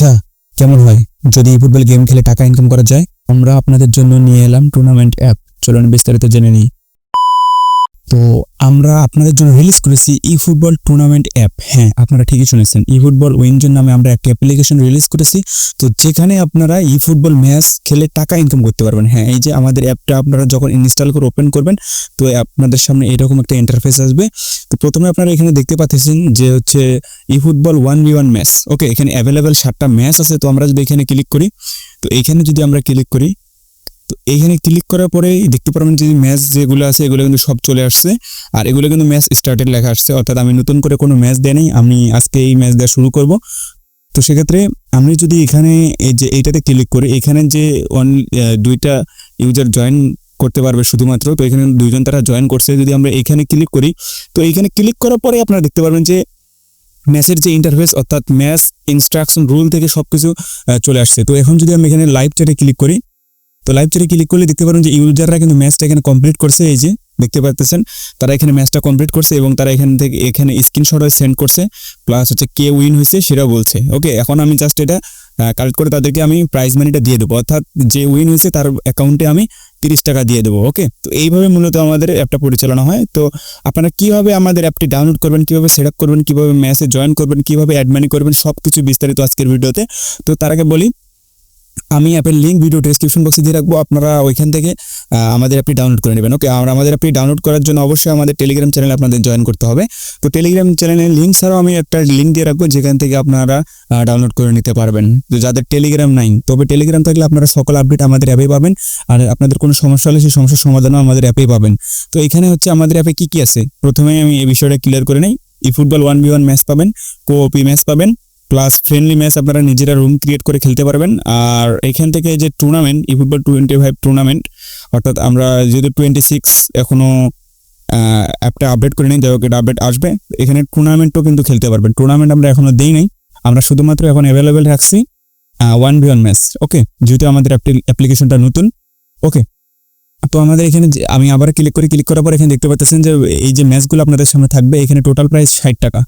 আচ্ছা কেমন হয়? যদি ফুটবল গেম খেলে টাকা ইনকাম করা যায়, আমরা আপনাদের জন্য নিয়ে এলাম টুর্নামেন্ট অ্যাপ চলুন বিস্তারিত জেনে নিই। তো আমরা আপনাদের জন্য রিলিজ করেছি ই ফুটবল টুর্নামেন্ট অ্যাপ হ্যাঁ আপনারা ঠিকই শুনেছেন ই ফুটবল উইনজন নামে আমরা একটা অ্যাপ্লিকেশন রিলিজ করেছি। তো যেখানে আপনারা ই ফুটবল ম্যাচ খেলে টাকা ইনকাম করতে পারবেন। হ্যাঁ এই যে আমাদের অ্যাপটা আপনারা যখন ইনস্টল করে ওপেন করবেন, তো আপনাদের সামনে এরকম একটা ইন্টারফেস আসবে। তো প্রথমে আপনারা এখানে দেখতে পাচ্ছেন যে হচ্ছে e football one v one match okay এখানে অ্যাভেলেবেল সাতটা ম্যাচ আছে, তো আমরা যদি এখানে ক্লিক করি, তো এখানে যদি আমরা ক্লিক করি তো এইখানে ক্লিক করার পরেই দেখতে পারবেন যে ম্যাচ যেগুলো আছে, এগুলো কিন্তু সব চলে আসছে। আর এগুলো কিন্তু ম্যাচ স্টার্টেড লেখা আসছে। অর্থাৎ আমি নতুন করে কোনো ম্যাচ দেয় নেই, আমি আজকে এই ম্যাচ দেওয়া শুরু করব। তো সেক্ষেত্রে আমি যদি এখানে এই যে এইটাতে ক্লিক করি, এখানে যে অন দুইটা ইউজার জয়েন করতে পারবে শুধুমাত্র, তো এখানে দুইজন তারা জয়েন করছে। যদি আমরা এখানে ক্লিক করি, তো এইখানে ক্লিক করার পরে আপনারা দেখতে পারবেন যে ম্যাচের যে ইন্টারফেস অর্থাৎ ম্যাচ ইনস্ট্রাকশন রুল থেকে সব কিছু চলে আসছে। তো এখন যদি আমি এখানে লাইভ চ্যাটে ক্লিক করি তো লাইভ চ্যাটে ক্লিক করলে দেখতে পারেন যে ইউজাররা কিন্তু ম্যাচটা এখানে কমপ্লিট করছে, এই যে দেখতে পাচ্ছেন তারা এখানে ম্যাচটা কমপ্লিট করছে এবং তারা এখান থেকে, এখানে স্ক্রিনশট সেন্ড করছে। প্লাস হচ্ছে কে উইন হয়েছে সেটাও বলছে। ওকে এখন আমি জাস্ট এটা কালেক্ট করে তাদেরকে আমি প্রাইজ মানিটা দিয়ে দেবো। অর্থাৎ যে উইন হয়েছে তার অ্যাকাউন্টে আমি তিরিশ টাকা দিয়ে দেবো। ওকে তো এইভাবে মূলত আমাদের অ্যাপটা পরিচালনা হয়। তো আপনারা কীভাবে আমাদের অ্যাপটি ডাউনলোড করবেন, কীভাবে সেট আপ করবেন, কীভাবে ম্যাচে জয়েন করবেন, কীভাবে অ্যাড মানি করবেন সব কিছু বিস্তারিত আজকের ভিডিওতে তো তার আগে বলি আমি অ্যাপের লিঙ্ক ভিডিও ডেসক্রিপশন বক্সে দিয়ে রাখব। আপনারা ওইখান থেকে আমাদের অ্যাপটি ডাউনলোড করে নেবেন। ওকে আর আমাদের অ্যাপটি ডাউনলোড করার জন্য অবশ্যই আমাদের টেলিগ্রাম চ্যানেলে আপনাদের জয়েন করতে হবে। তো টেলিগ্রাম চ্যানেলের লিঙ্ক ছাড়াও আমি একটা লিঙ্ক দিয়ে রাখব, যেখান থেকে আপনারা ডাউনলোড করে নিতে পারবেন। তো যাদের টেলিগ্রাম নাই, তবে টেলিগ্রাম থাকলে আপনারা সকল আপডেট আমাদের অ্যাপে পাবেন। আর আপনাদের কোনো সমস্যা হলে সেই সমস্যার সমাধানও আমাদের অ্যাপেই পাবেন। তো এখানে হচ্ছে আমাদের অ্যাপে কি কি আছে? প্রথমে আমি এই বিষয়টা ক্লিয়ার করে নিই। E football one v one match পাবেন কোওপি ম্যাচ পাবেন প্লাস ফ্রেন্ডলি ম্যাচ আপনারা নিজেরা রুম ক্রিয়েট করে খেলতে পারবেন। আর এখান থেকে যে tournament e football twenty five tournament অর্থাৎ আমরা যেহেতু টোয়েন্টি সিক্স এখনও অ্যাপটা আপডেট করে নিই, যাই হোক এটা আপডেট আসবে। এখানে টুর্নামেন্টও কিন্তু খেলতে পারবেন। টুর্নামেন্ট আমরা এখনও দিই নাই। আমরা শুধুমাত্র এখন অ্যাভেলেবেল রাখছি one v one match okay যেহেতু আমাদের অ্যাপ্লিকেশনটা নতুন ওকে তো আমাদের এখানে আমি আবার ক্লিক করে ক্লিক করার পর এখানে দেখতে পাচ্ছেন যে, এই যে ম্যাচগুলো আপনাদের সামনে থাকবে, এখানে টোটাল প্রাইস ষাট টাকা।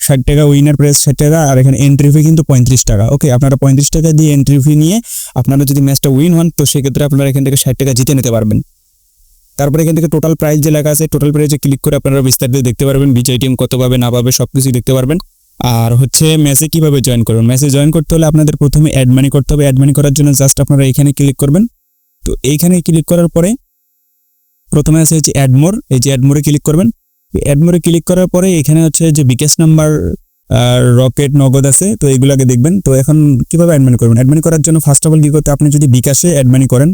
ষাট টাকা উইনার প্রাইস ষাট টাকা, আর এখানে এন্ট্রি ফি কিন্তু পঁয়ত্রিশ টাকা। ওকে আপনারা পঁয়ত্রিশ টাকা দিয়ে এন্ট্রি ফি নিয়ে আপনারা যদি ম্যাচটা উইন হন, তো সেক্ষেত্রে আপনারা এখান থেকে ষাট টাকা জিতে নিতে পারবেন। তারপরে এখান থেকে টোটাল প্রাইস যে লেখা আছে টোটাল প্রাইসে ক্লিক করে আপনারা বিস্তারিত দেখতে পারবেন, বিজয় টিম কত পাবে, না পাবে সব কিছুই দেখতে পারবেন। আর হচ্ছে ম্যাচে কীভাবে জয়েন করবেন? ম্যাচে জয়েন করতে হলে আপনাদের প্রথমে অ্যাড মানি করতে হবে। অ্যাড মানি করার জন্য জাস্ট আপনারা এখানে ক্লিক করবেন। তো এইখানে ক্লিক করার পরে প্রথমে আছে হচ্ছে অ্যাডমোর এই যে অ্যাডমোরে ক্লিক করবেন। অ্যাডমোরে ক্লিক করার পরে এখানে হচ্ছে যে বিকাশ নাম্বার আর রকেট নগদ আছে, তো এগুলোকে দেখবেন। তো এখন কীভাবে অ্যাডমানি করবেন? অ্যাডমানি করার জন্য ফার্স্ট অফ অল কি করতে আপনি যদি বিকাশে অ্যাডমানি করেন,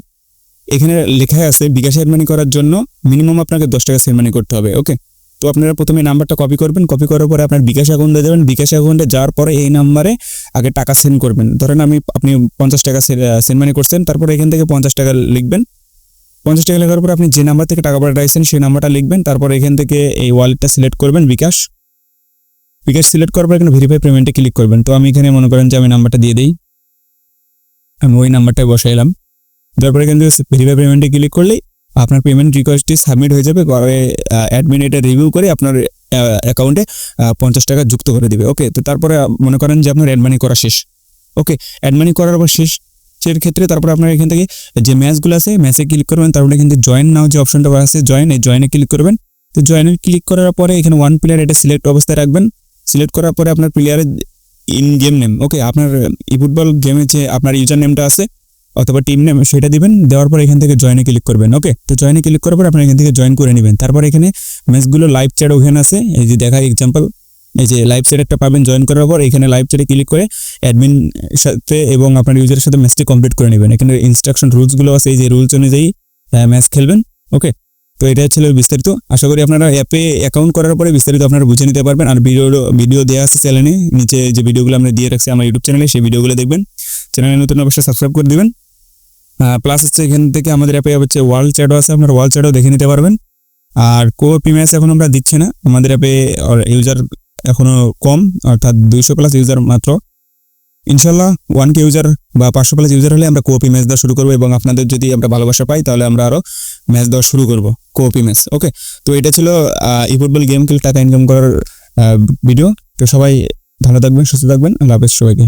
এখানে লেখা আছে, বিকাশে অ্যাডমানি করার জন্য মিনিমাম আপনাকে দশ টাকা সেন্ড মানি করতে হবে ওকে তো আপনারা প্রথমে নাম্বারটা কপি করবেন কপি করার পরে আপনার বিকাশ অ্যাকাউন্টে দেবেন বিকাশ অ্যাকাউন্টে যাওয়ার পরে এই নাম্বারে আগে টাকা সেন্ড করবেন। ধরেন আমি, আপনি পঞ্চাশ টাকা সেন্ড করছেন, তারপরে এখান থেকে পঞ্চাশ টাকা লিখবেন। পঞ্চাশ টাকা লেখার পর আপনি যে নাম্বার থেকে টাকা পাঠাইছেন, সেই নাম্বারটা লিখবেন, তারপর এখান থেকে এই ওয়ালেটটা সিলেক্ট করবেন বিকাশ। বিকাশ সিলেক্ট করার পর এখানে ভেরিফাই পেমেন্টে ক্লিক করবেন। তো আমি এখানে মনে করেন যে আমি নাম্বারটা দিয়ে দিই। আমি ওই নাম্বারটাই বসাইলাম। তারপরে এখান থেকে ভেরিফাই পেমেন্টে ক্লিক করলেই আপনার পেমেন্ট রিকোয়েস্টটি সাবমিট হয়ে যাবে। পরে অ্যাডমিন এটা রিভিউ করে আপনার অ্যাকাউন্টে পঞ্চাশ টাকা যুক্ত করে দিবে। ওকে তো তারপরে মনে করেন যে আপনার অ্যাডমানি করা শেষ। ওকে অ্যাডমানি করার পর শেষ। এর ক্ষেত্রে তারপরে আপনার এখান থেকে যে ম্যাচগুলো আছে, ম্যাচে ক্লিক করবেন, তারপরে কিন্তু জয়েন নাও যে অপশনটা আছে জয়েন এই জয়েনে ক্লিক করবেন। তো জয়েনে ক্লিক করার পরে এখানে ওয়ান প্লেয়ার এটা সিলেক্ট অবস্থায় রাখবেন। সিলেক্ট করার পরে আপনার প্লেয়ারের ইন গেম নেম ওকে আপনার ই ফুটবল গেমে যে আপনার ইউজার নেমটা আছে অথবা টিম নেম সেটা দিবেন, দেওয়ার পর এখান থেকে জয়েনে ক্লিক করবেন ওকে তো জয়েনে ক্লিক করার পর আপনার এখান থেকে জয়েন করে নেবেন। তারপর এখানে ম্যাচগুলো লাইভ চ্যাট ওখানে আছে, এই যে দেখা এক্সাম্পল এই যে লাইভ চ্যাট একটা পাবেন জয়েন করার পর এখানে লাইভ চ্যাটে ক্লিক করে অ্যাডমিন সাথে এবং আপনার ইউজারের সাথে ম্যাচটি কমপ্লিট করে নেবেন। এখানে ইনস্ট্রাকশন রুলসগুলো আছে, এই যে রুলস অনুযায়ী ম্যাচ খেলবেন ওকে তো এটা ছিল বিস্তারিত। আশা করি আপনারা অ্যাপে অ্যাকাউন্ট করার পরে বিস্তারিত আপনারা বুঝে নিতে পারবেন। আর ভিডিও ভিডিও দেওয়া আছে চ্যানেলে নিচে যে ভিডিওগুলো আমরা দিয়ে রাখছি আমার ইউটিউব চ্যানেলে সেই ভিডিওগুলো দেখবেন। চ্যানেলে নতুন অবশ্যই সাবস্ক্রাইব করে দেবেন। প্লাস হচ্ছে এখান থেকে আমাদের অ্যাপে হচ্ছে ওয়ার্ল্ড চ্যাটও আছে, আপনার ওয়ার্ল্ড চ্যাটও দেখে নিতে পারবেন। আর কো ম্যাচ এখন আমরা দিচ্ছি না। আমাদের অ্যাপে ইউজার এখনও কম, অর্থাৎ দুইশো প্লাস ইউজার মাত্র। ইনশাল্লাহ ওয়ান কে ইউজার বা পাঁচশো প্লাস ইউজার হলে আমরা কোপি ম্যাচ দেওয়া শুরু করব এবং আপনাদের যদি আমরা ভালোবাসা পাই, তাহলে আমরা আরও ম্যাচ দেওয়া শুরু করব কোপি ম্যাচ ওকে তো এটা ছিল ই ফুটবল গেম খেলে টাকা ইনকাম করার ভিডিও তো সবাই ভালো থাকবেন, সুস্থ থাকবেন, আল্লাহ হাফেজ সবাইকে।